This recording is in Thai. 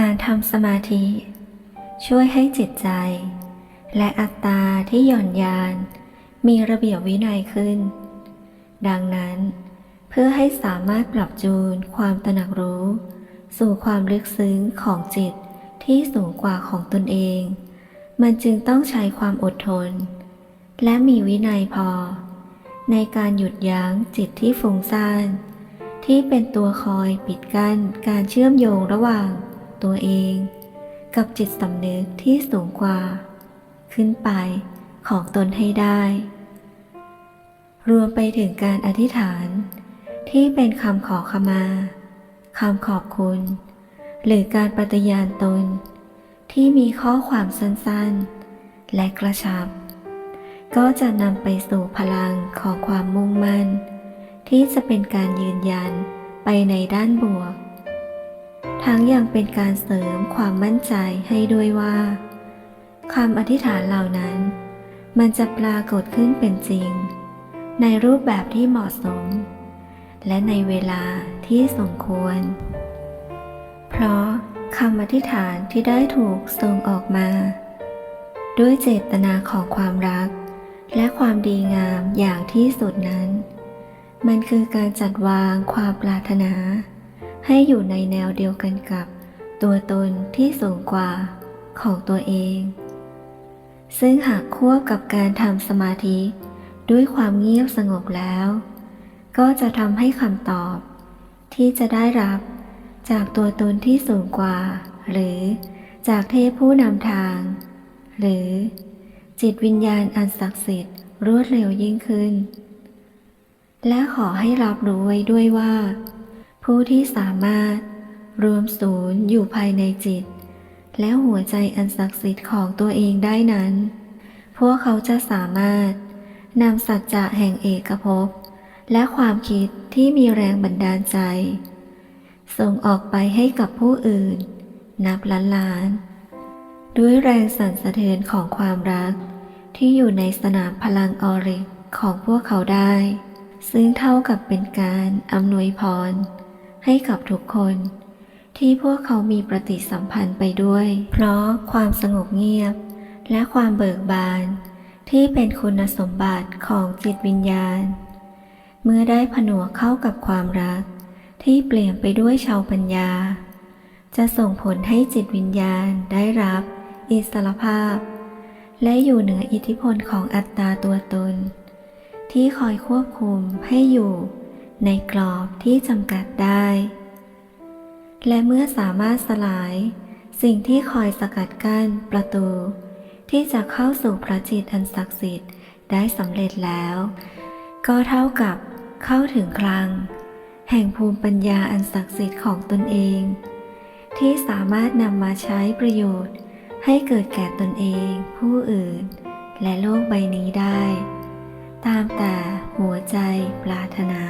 การทำสมาธิ ช่วยให้จิตใจ และอัตตาที่หย่อนยาน มีระเบียบวินัยขึ้น ดังนั้น เพื่อให้สามารถปรับจูนความตระหนักรู้ สู่ความลึกซึ้งของจิตที่สูงกว่าของตนเอง มันจึงต้องใช้ความอดทน และมีวินัยพอ ในการหยุดยั้งจิตที่ฟุ้งซ่านที่เป็นตัวคอยปิดกั้นการเชื่อมโยงระหว่าง ตัวเอง กับจิตสำนึกที่สูงกว่า ขึ้นไปของตนให้ได้ รวมไปถึงการอธิษฐาน ที่เป็นคำขอขมาคำขอบคุณ หรือการปฏิญาณตน ที่มีข้อความสั้นๆ และกระชับ ก็จะนำไปสู่พลังของความมุ่งมั่น ที่จะเป็นการยืนยันไปในด้านบวก ทั้งยังเป็นการเสริมความมั่นใจให้ด้วยว่าคำอธิษฐานเหล่านั้น มันจะปรากฏขึ้นเป็นจริง ในรูปแบบที่เหมาะสม และในเวลาที่สมควร เพราะคำอธิษฐานที่ได้ถูกส่งออกมา ด้วยเจตนาของความรัก และความดีงามอย่างที่สุดนั้น มันคือการจัดวางความปรารถนา ให้อยู่ในแนวเดียวกันกับตัวตนที่สูงกว่าของตัวเอง ซึ่งหากควบกับการทำสมาธิด้วยความเงียบสงบแล้ว ก็จะทำให้คำตอบ ที่จะได้รับจากตัวตนที่สูงกว่า หรือจากเทพผู้นำทาง หรือจิตวิญญาณอันศักดิ์สิทธิ์รวดเร็วยิ่งขึ้น และขอให้รับรู้ไว้ด้วยว่า ผู้ที่สามารถรวมศูนย์อยู่ภายในจิต และหัวใจอันศักดิ์สิทธิ์ของตัวเองได้นั้น พวกเขาจะสามารถนำสัจจะแห่งเอกภพ และความคิดที่มีแรงบันดาลใจ ส่งออกไปให้กับผู้อื่น นับล้านล้าน ด้วยแรงสั่นสะเทือนของความรัก ที่อยู่ในสนามพลังออริกของพวกเขาได้ ซึ่งเท่ากับเป็นการอำนวยพร ให้กับทุกคน ที่พวกเขามีปฏิสัมพันธ์ไปด้วย เพราะความสงบเงียบ และความเบิกบาน ที่เป็นคุณสมบัติของจิตวิญญาณ เมื่อได้ผนวกเข้ากับความรัก ที่เปลี่ยนไปด้วยชาวปัญญา จะส่งผลให้จิตวิญญาณได้รับ อิสรภาพ และอยู่เหนืออิทธิพลของอัตตาตัวตนที่คอยควบคุมให้อยู่ ในกรอบที่จำกัดได้ และเมื่อสามารถสลายสิ่งที่คอยสกัดกั้นประตู ที่จะเข้าสู่พระจิตอันศักดิ์สิทธิ์ได้สำเร็จแล้ว ก็เท่ากับเข้าถึงคลัง แห่งภูมิปัญญาอันศักดิ์สิทธิ์ของตนเอง ที่สามารถนำมาใช้ประโยชน์ให้เกิดแก่ตนเอง ผู้อื่น และโลกใบนี้ได้ ตามแต่หัวใจปรารถนา